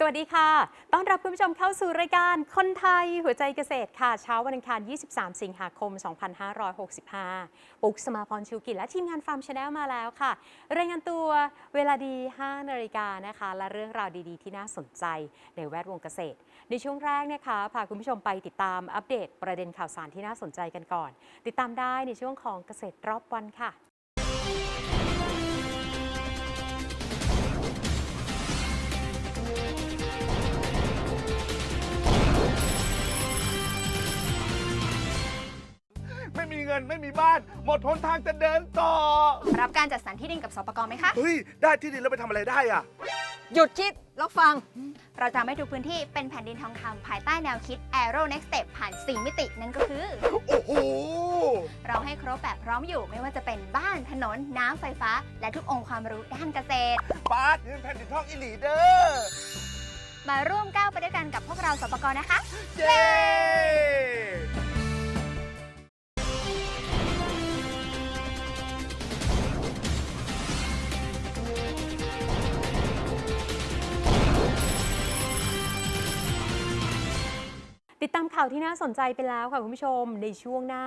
สวัสดีค่ะ ต้อนรับคุณผู้ชมเข้าสู่รายการคนไทยหัวใจเกษตรค่ะ เช้าวันอังคาร 23 สิงหาคม 2565 ปุกสมาพรชูกิจและทีมงานฟาร์มชาแนลมาแล้วค่ะ รายงานตัวเวลาดี 5 นาฬิกานะคะ และเรื่องราวดีๆ ที่น่าสนใจในแวดวงเกษตร ในช่วงแรกนะคะพาคุณผู้ชมไปติดตามอัปเดตประเด็นข่าวสารที่น่าสนใจกันก่อน ติดตามได้ในช่วงของเกษตรรอบวันค่ะ เงินไม่มีบ้าน หมดหนทางจะเดินต่อ รับการจัดสรรที่ดินกับสปกไหมคะ เฮ้ย ได้ที่ดินแล้วไปทำอะไรได้อะ หยุดคิดแล้วฟัง เราจะไม่ทุกพื้นที่เป็นแผ่นดินทองคำภายใต้แนวคิด Aero Next Step ผ่าน 4 มิตินั่นก็คือ โอ้โห เราให้ครบแบบพร้อมอยู่ไม่ว่าจะเป็นบ้านถนนน้ำไฟฟ้า และทุกองค์ความรู้ด้านเกษตรปาร์ตนี่เป็นแผ่นดินทองอิลีเดอร์มาร่วมก้าวไปด้วยกันกับพวกเราสปกนะคะ เย้ ติดตามข่าวที่น่าสนใจไปแล้วค่ะคุณผู้ชมในช่วงหน้า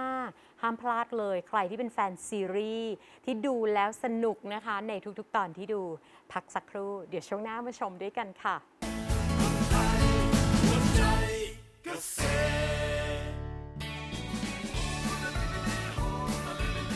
ห้ามพลาดเลยใครที่เป็นแฟนซีรีส์ที่ดูแล้วสนุกนะคะ ในทุกๆ ตอนที่ดู พักสักครู่ เดี๋ยวช่วงหน้ามาชมด้วยกันค่ะ